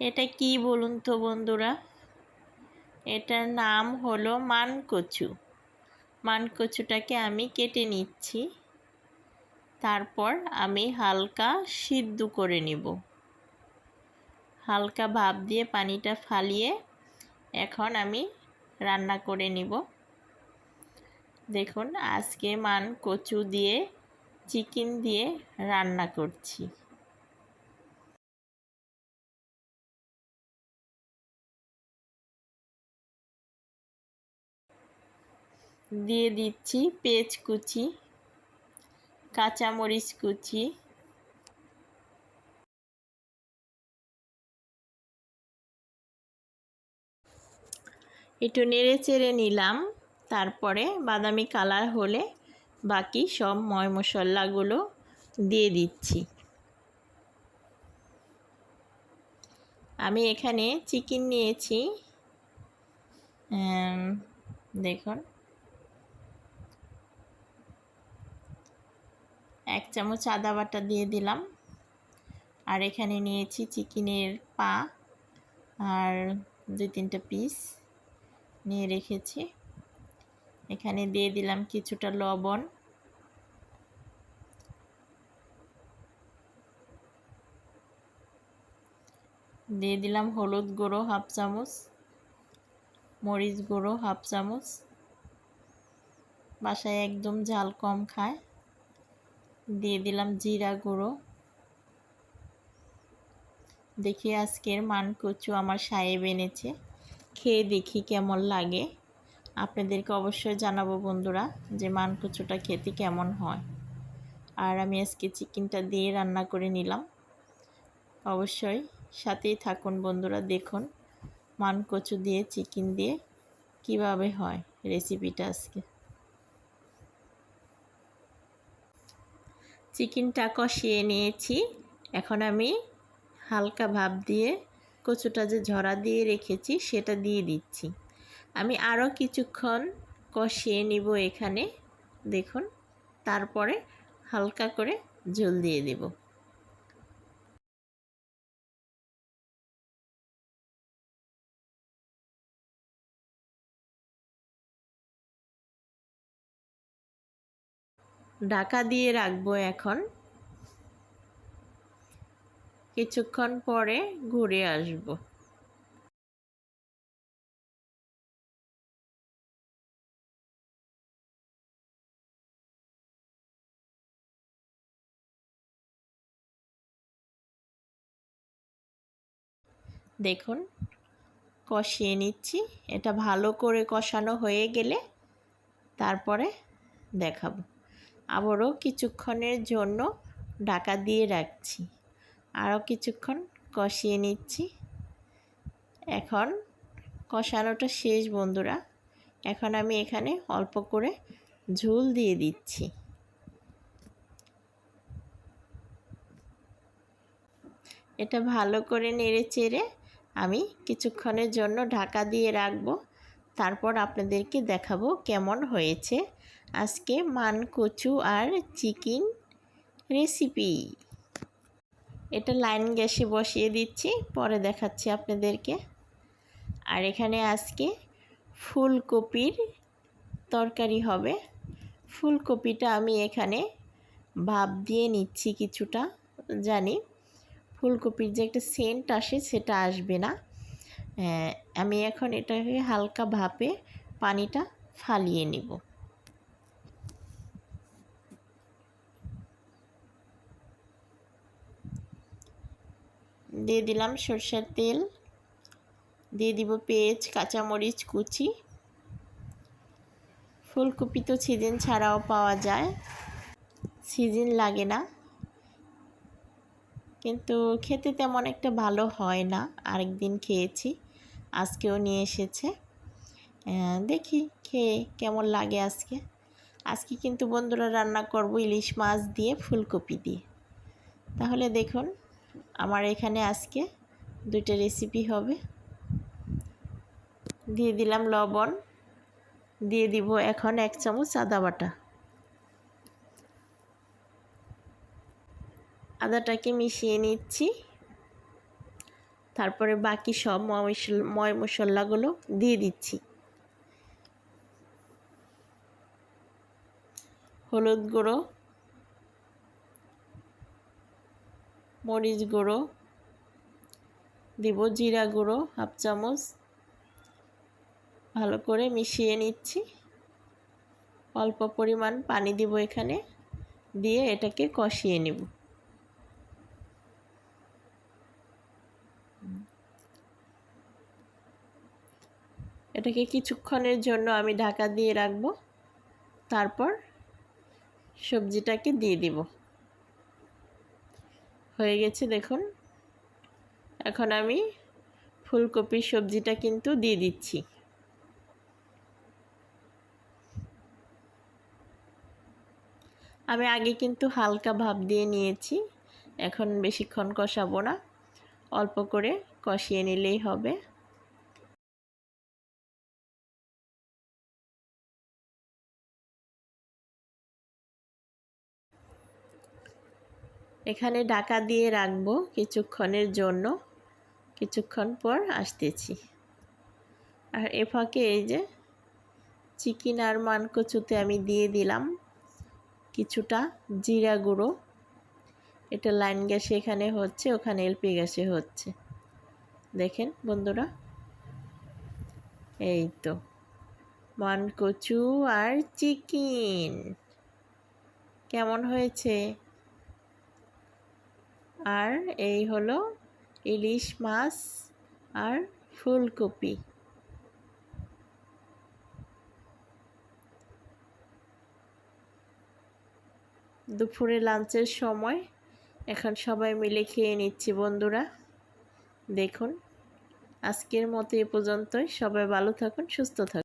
এটা কি বলুন তো বন্ধুরা? এটার নাম হলো মানকচু। মানকচুটাকে আমি কেটে নিচ্ছি। তারপর আমি হালকা সিদ্ধ করে নিব। হালকা ভাপ দিয়ে পানিটা ফালিয়ে এখন আমি রান্না করে নিব। দেখুন, আজকে মান কচু দিয়ে, চিকেন দিয়ে রান্না করছি। দিয়ে দিচ্ছি পেঁয়াজ কুচি, কাঁচামরিচ কুচি। একটু নেড়ে চেড়ে নিলাম, তারপরে বাদামি কালার হলে বাকি সব ময় মশলাগুলো দিয়ে দিচ্ছি। আমি এখানে চিকেন নিয়েছি। দেখুন। এক চামচ আদা বাটা দিয়ে দিলাম। আর এখানে নিয়েছি চিকেনের পা আর দুই তিনটা পিস নিয়ে রেখেছি। এখানে দিয়ে দিলাম কিছুটা লবণ। দিয়ে দিলাম হলুদ গুঁড়ো হাফ চামচ, মরিচ গুঁড়ো হাফ চামচ। বাসায় একদম ঝাল কম খায়। দিয়ে দিলাম জিরা গুঁড়ো। দেখি আজকের মান কচু আমার সাহেব এনেছে। খেয়ে দেখি কেমন লাগে। আপনাদেরকে অবশ্যই জানাব বন্ধুরা যে মান কচুটা খেতে কেমন হয়। আর আমি আজকে চিকেনটা দিয়ে রান্না করে নিলাম। অবশ্যই সাথেই থাকুন বন্ধুরা, দেখুন মান কচু দিয়ে, চিকেন দিয়ে কীভাবে হয় রেসিপিটা আজকে। চিকেনটা কষিয়ে নিয়েছি। এখন আমি হালকা ভাব দিয়ে কচুটা যে ঝরা দিয়ে রেখেছি সেটা দিয়ে দিচ্ছি। আমি আরও কিছুক্ষণ কষিয়ে নিব এখানে। দেখুন, তারপরে হালকা করে জল দিয়ে দেব। ঢাকা দিয়ে রাখব এখন। কিছুক্ষণ পরে ঘুরে আসব। দেখুন, কষিয়ে নিচ্ছি। এটা ভালো করে কষানো হয়ে গেলে তারপরে দেখাবো। আবারও কিছুক্ষণের জন্য ঢাকা দিয়ে রাখছি। আরও কিছুক্ষণ কষিয়ে নিচ্ছি। এখন কষানোটা শেষ, বন্ধুরা। এখন আমি এখানে অল্প করে ঝুল দিয়ে দিচ্ছি। এটা ভালো করে নেড়ে চেড়ে আমি কিছুক্ষণের জন্য ঢাকা দিয়ে রাখব। তারপর আপনাদেরকে দেখাবো কেমন হয়েছে। আজকে মান কচু আর চিকেন রেসিপি। এটা লাইন গ্যাসে বসিয়ে দিচ্ছি, পরে দেখাচ্ছি আপনাদেরকে। আর এখানে আজকে ফুলকপির তরকারি হবে। ফুলকপিটা আমি এখানে ভাপ দিয়ে নিচ্ছি কিছুটা, জানি। ফুলকপির যে একটা সেন্ট আসে সেটা আসবে না। আমি এখন এটাকে হালকা ভাপে পানিটা ফালিয়ে নিব। দিয়ে দিলাম সরষের তেল। দিয়ে দিব পেঁয়াজ, কাঁচামরিচ, কুচি। ফুলকপি তো সিজন ছাড়াও পাওয়া যায়। সিজন লাগে না। কিন্তু খেতে তেমন একটা ভালো হয় না। আরেকদিন খেয়েছি, আজকেও নিয়ে এসেছে। দেখি খেয়ে কেমন লাগে আজকে। আজকে কিন্তু বন্ধুরা রান্না করব ইলিশ মাছ দিয়ে, ফুলকপি দিয়ে। তাহলে দেখুন আমার এখানে আজকে দুইটা রেসিপি হবে। দিয়ে দিলাম লবণ, দিয়ে দিব এখন এক চামচ আদা বাটা। আদাটাকে মিশিয়ে নিচ্ছি। তারপরে বাকি সব ময় মশলাগুলো দিয়ে দিচ্ছি। হলুদ গুঁড়ো মরিচ গুঁড়ো, দিব জিরা গুঁড়ো, হাফ চামচ। ভালো করে মিশিয়ে নিচ্ছি। অল্প পরিমাণ পানি দিব এখানে, দিয়ে এটাকে কষিয়ে নেব। এটাকে কিছুক্ষণের জন্য আমি ঢাকা দিয়ে রাখব। তারপর সবজিটাকে দিয়ে দিব। হয়ে গেছে দেখুন। এখন আমি ফুলকপির সবজিটা কিন্তু দিয়ে দিচ্ছি। আমি আগে কিন্তু হালকা ভাব দিয়ে নিয়েছি। এখন বেশিক্ষণ কষাবো না। অল্প করে কষিয়ে নিলেই হবে। এখানে ঢাকা দিয়ে রাখব কিছুক্ষণের জন্য। কিছুক্ষণ পর আসতেছি। আর এ ফাঁকে এই যে চিকেন আর মানকচুতে আমি দিয়ে দিলাম কিছুটা জিরা গুঁড়ো। এটা লাইন গ্যাসে এখানে হচ্ছে, ওখানে এলপি গ্যাসে হচ্ছে। দেখেন বন্ধুরা, এই তো মানকচু আর চিকেন। কেমন হয়েছে? আর এই হলো ইলিশ মাছ আর ফুলকপি। দুপুরে লাঞ্চের সময় এখন সবাই মিলে খেয়ে নিচ্ছি বন্ধুরা। দেখুন, আজকের মতো এ পর্যন্তই। সবাই ভালো থাকুন, সুস্থ থাকুন।